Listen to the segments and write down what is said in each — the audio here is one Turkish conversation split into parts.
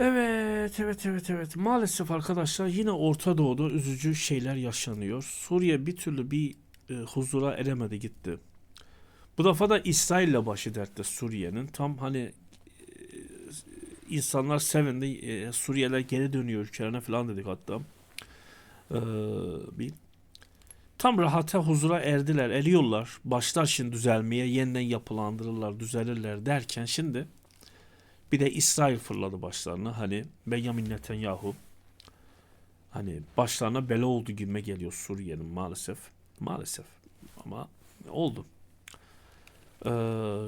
Evet, evet, evet, evet. Maalesef arkadaşlar yine Orta Doğu'da üzücü şeyler yaşanıyor. Suriye bir türlü bir e, huzura eremedi gitti. Bu defa da İsrail'le başı dertte Suriye'nin. Tam hani e, insanlar sevindi, e, Suriyeliler geri dönüyor ülkelerine falan dedik hatta. Ee, bir tam rahata huzura erdiler, eriyorlar. Başlar şimdi düzelmeye, yeniden yapılandırırlar, düzelirler derken şimdi bir de İsrail fırladı başlarına. Hani Benjamin Netanyahu hani başlarına bela oldu gibime geliyor Suriye'nin maalesef. Maalesef ama oldu. Ee,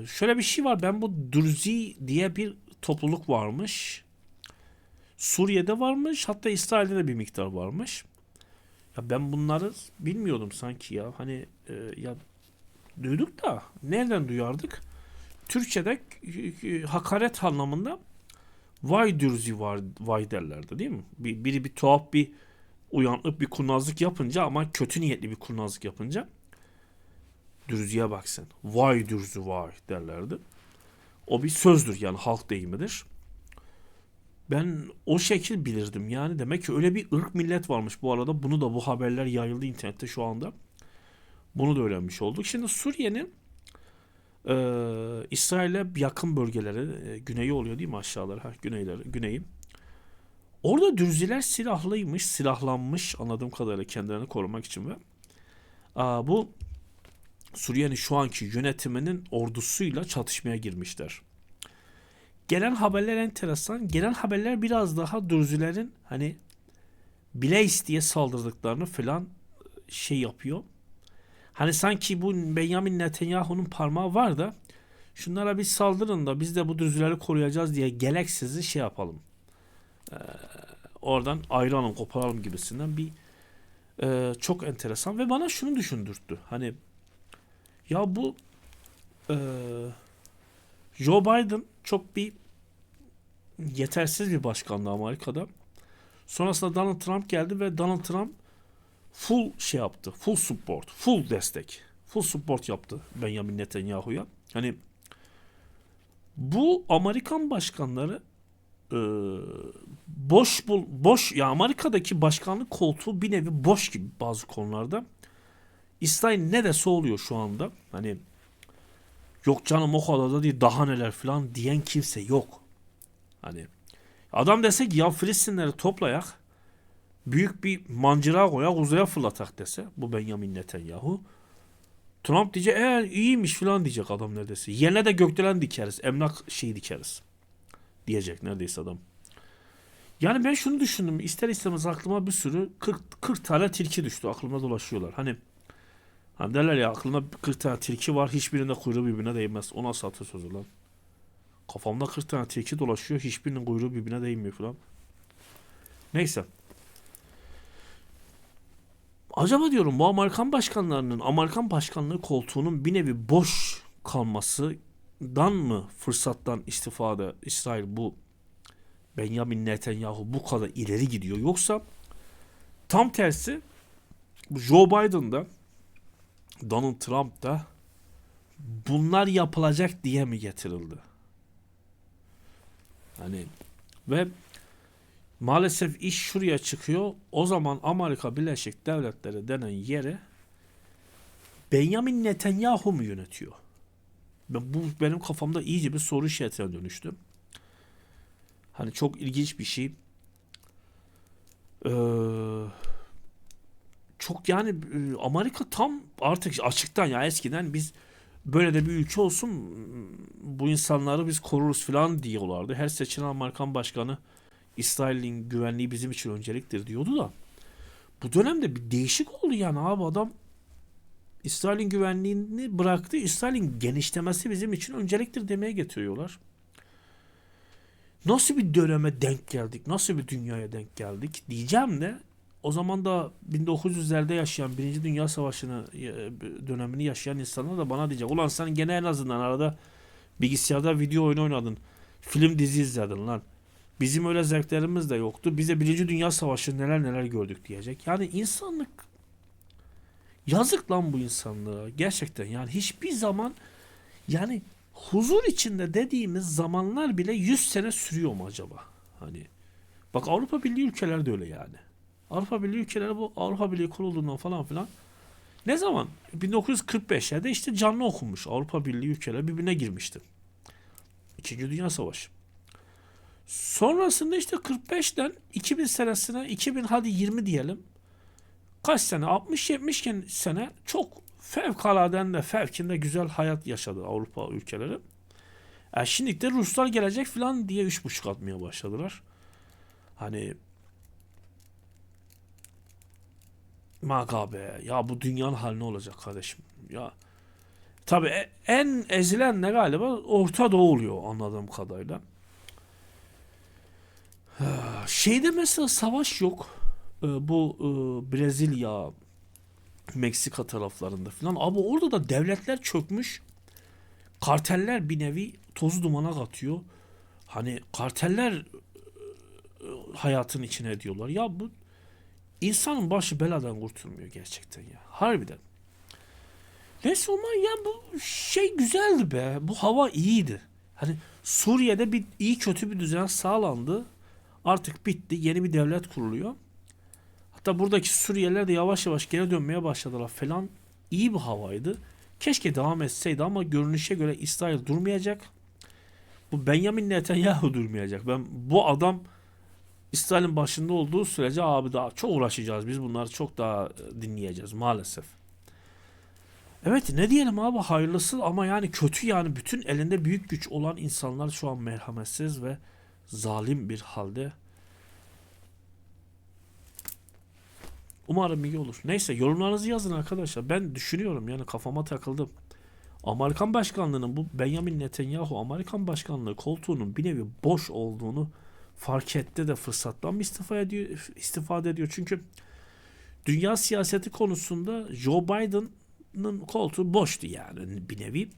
şöyle bir şey var. Ben bu Dürzi diye bir topluluk varmış. Suriye'de varmış. Hatta İsrail'de de bir miktar varmış. Ya ben bunları bilmiyordum sanki ya. Hani e, ya duyduk da nereden duyardık? Türkçe'de e, e, hakaret anlamında vay dürzi var vay derlerdi değil mi? Bir, biri bir tuhaf bir uyanık bir kurnazlık yapınca ama kötü niyetli bir kurnazlık yapınca dürziye bak sen. Vay dürzü vay derlerdi. O bir sözdür yani halk deyimidir. Ben o şekil bilirdim yani demek ki öyle bir ırk millet varmış bu arada. Bunu da bu haberler yayıldı internette şu anda. Bunu da öğrenmiş olduk. Şimdi Suriye'nin ee, İsrail'e yakın bölgeleri, e, güneyi oluyor değil mi aşağıları, ha, güneyleri, güneyi. Orada dürziler silahlıymış, silahlanmış anladığım kadarıyla kendilerini korumak için ve aa, bu Suriye'nin şu anki yönetiminin ordusuyla çatışmaya girmişler. Gelen haberler enteresan. Gelen haberler biraz daha dürzilerin hani bile isteye saldırdıklarını falan şey yapıyor. Hani sanki bu Benjamin Netanyahu'nun parmağı var da şunlara bir saldırın da biz de bu düzüleri koruyacağız diye gereksiz şey yapalım. Ee, oradan ayrılalım koparalım gibisinden bir e, çok enteresan ve bana şunu düşündürttü. Hani ya bu e, Joe Biden çok bir yetersiz bir başkandı Amerika'da. Sonrasında Donald Trump geldi ve Donald Trump full şey yaptı. Full support. Full destek. Full support yaptı Benjamin Netanyahu'ya. Hani bu Amerikan başkanları e, boş bul boş ya Amerika'daki başkanlık koltuğu bir nevi boş gibi bazı konularda. İsrail ne dese oluyor şu anda. Hani yok canım o kadar da değil daha neler falan diyen kimse yok. Hani adam dese ki ya Filistinleri toplayak büyük bir mancıra koyak uzaya fırlatak dese bu Benjamin Netanyahu. Trump diyecek eğer iyiymiş falan diyecek adam neredeyse. Yerine de gökdelen dikeriz. Emlak şeyi dikeriz. Diyecek neredeyse adam. Yani ben şunu düşündüm. İster istemez aklıma bir sürü 40, 40 tane tilki düştü. Aklımda dolaşıyorlar. Hani, hani derler ya aklımda 40 tane tilki var. Hiçbirinde kuyruğu birbirine değmez. O nasıl atasözü lan? Kafamda 40 tane tilki dolaşıyor. Hiçbirinin kuyruğu birbirine değmiyor falan. Neyse. Acaba diyorum bu Amerikan başkanlarının Amerikan başkanlığı koltuğunun bir nevi boş kalmasından mı fırsattan istifade İsrail bu Benjamin Netanyahu bu kadar ileri gidiyor yoksa tam tersi Joe Biden'da Donald Trump da bunlar yapılacak diye mi getirildi? Hani ve Maalesef iş şuraya çıkıyor. O zaman Amerika Birleşik Devletleri denen yere Benjamin Netanyahu mu yönetiyor? Ben, bu benim kafamda iyice bir soru işaretine dönüştü. Hani çok ilginç bir şey. Ee, çok yani e, Amerika tam artık açıktan ya eskiden biz böyle de bir ülke olsun bu insanları biz koruruz falan diyorlardı. Her seçilen Amerikan başkanı İsrail'in güvenliği bizim için önceliktir diyordu da bu dönemde bir değişik oldu yani abi adam İsrail'in güvenliğini bıraktı. İsrail'in genişlemesi bizim için önceliktir demeye getiriyorlar. Nasıl bir döneme denk geldik? Nasıl bir dünyaya denk geldik? Diyeceğim de o zaman da 1900'lerde yaşayan Birinci Dünya Savaşı'nı e, dönemini yaşayan insanlar da bana diyecek. Ulan sen gene en azından arada bilgisayarda video oyunu oynadın. Film dizi izledin lan. Bizim öyle zevklerimiz de yoktu. Bize Birinci Dünya Savaşı neler neler gördük diyecek. Yani insanlık yazık lan bu insanlığa. Gerçekten yani hiçbir zaman yani huzur içinde dediğimiz zamanlar bile 100 sene sürüyor mu acaba? Hani bak Avrupa Birliği ülkeleri de öyle yani. Avrupa Birliği ülkeleri bu Avrupa Birliği kurulduğundan falan filan ne zaman? 1945'lerde işte canlı okunmuş. Avrupa Birliği ülkeleri birbirine girmişti. İkinci Dünya Savaşı. Sonrasında işte 45'ten 2000 senesine 2000 hadi 20 diyelim. Kaç sene? 60-70 sene çok fevkaladen de fevkinde güzel hayat yaşadı Avrupa ülkeleri. E şimdi de Ruslar gelecek falan diye üç buçuk atmaya başladılar. Hani Maga be ya bu dünyanın hali ne olacak kardeşim ya tabi en ezilen ne galiba Orta Doğu oluyor anladığım kadarıyla şeyde mesela savaş yok Ee, bu e, Brezilya Meksika taraflarında falan abi orada da devletler çökmüş karteller bir nevi toz dumana katıyor hani karteller e, hayatın içine ediyorlar ya bu İnsanın başı beladan kurtulmuyor gerçekten ya. Harbiden. Neyse ama ya bu şey güzeldi be. Bu hava iyiydi. Hani Suriye'de bir iyi kötü bir düzen sağlandı. Artık bitti. Yeni bir devlet kuruluyor. Hatta buradaki Suriyeliler de yavaş yavaş geri dönmeye başladılar falan. İyi bir havaydı. Keşke devam etseydi ama görünüşe göre İsrail durmayacak. Bu Benjamin Netanyahu durmayacak. Ben bu adam İsrail'in başında olduğu sürece abi daha çok uğraşacağız. Biz bunları çok daha e, dinleyeceğiz maalesef. Evet ne diyelim abi hayırlısı ama yani kötü yani bütün elinde büyük güç olan insanlar şu an merhametsiz ve zalim bir halde. Umarım iyi olur. Neyse yorumlarınızı yazın arkadaşlar. Ben düşünüyorum yani kafama takıldım. Amerikan başkanlığının bu Benjamin Netanyahu Amerikan başkanlığı koltuğunun bir nevi boş olduğunu fark etti de fırsattan istifa ediyor, istifade ediyor? Çünkü dünya siyaseti konusunda Joe Biden'ın koltuğu boştu yani bir nevi.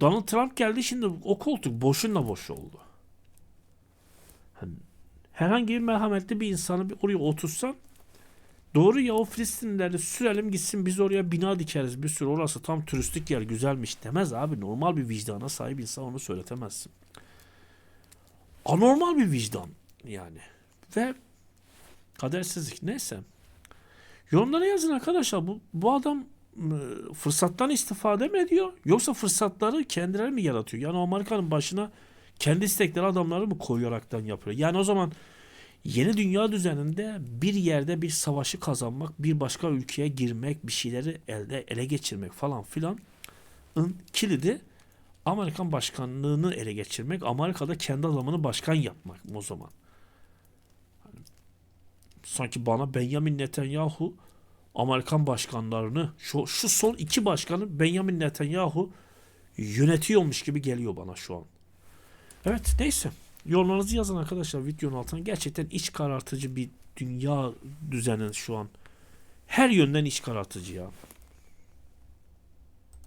Donald Trump geldi şimdi o koltuk boşunla boş oldu. Herhangi bir merhametli bir insanı bir oraya otursan doğru ya o Filistinlileri sürelim gitsin biz oraya bina dikeriz bir sürü orası tam turistik yer güzelmiş demez abi normal bir vicdana sahip insan onu söyletemezsin anormal bir vicdan yani. Ve kadersizlik neyse. Yorumlara yazın arkadaşlar. Bu, bu adam ıı, fırsattan istifade mi ediyor? Yoksa fırsatları kendileri mi yaratıyor? Yani Amerika'nın başına kendi istekleri adamları mı koyaraktan yapıyor? Yani o zaman yeni dünya düzeninde bir yerde bir savaşı kazanmak, bir başka ülkeye girmek, bir şeyleri elde ele geçirmek falan filan kilidi Amerikan başkanlığını ele geçirmek, Amerika'da kendi adamını başkan yapmak o zaman. Sanki bana Benjamin Netanyahu Amerikan başkanlarını şu, şu son iki başkanı Benjamin Netanyahu yönetiyormuş gibi geliyor bana şu an. Evet neyse. Yorumlarınızı yazın arkadaşlar videonun altına. Gerçekten iç karartıcı bir dünya düzeni şu an. Her yönden iç karartıcı ya.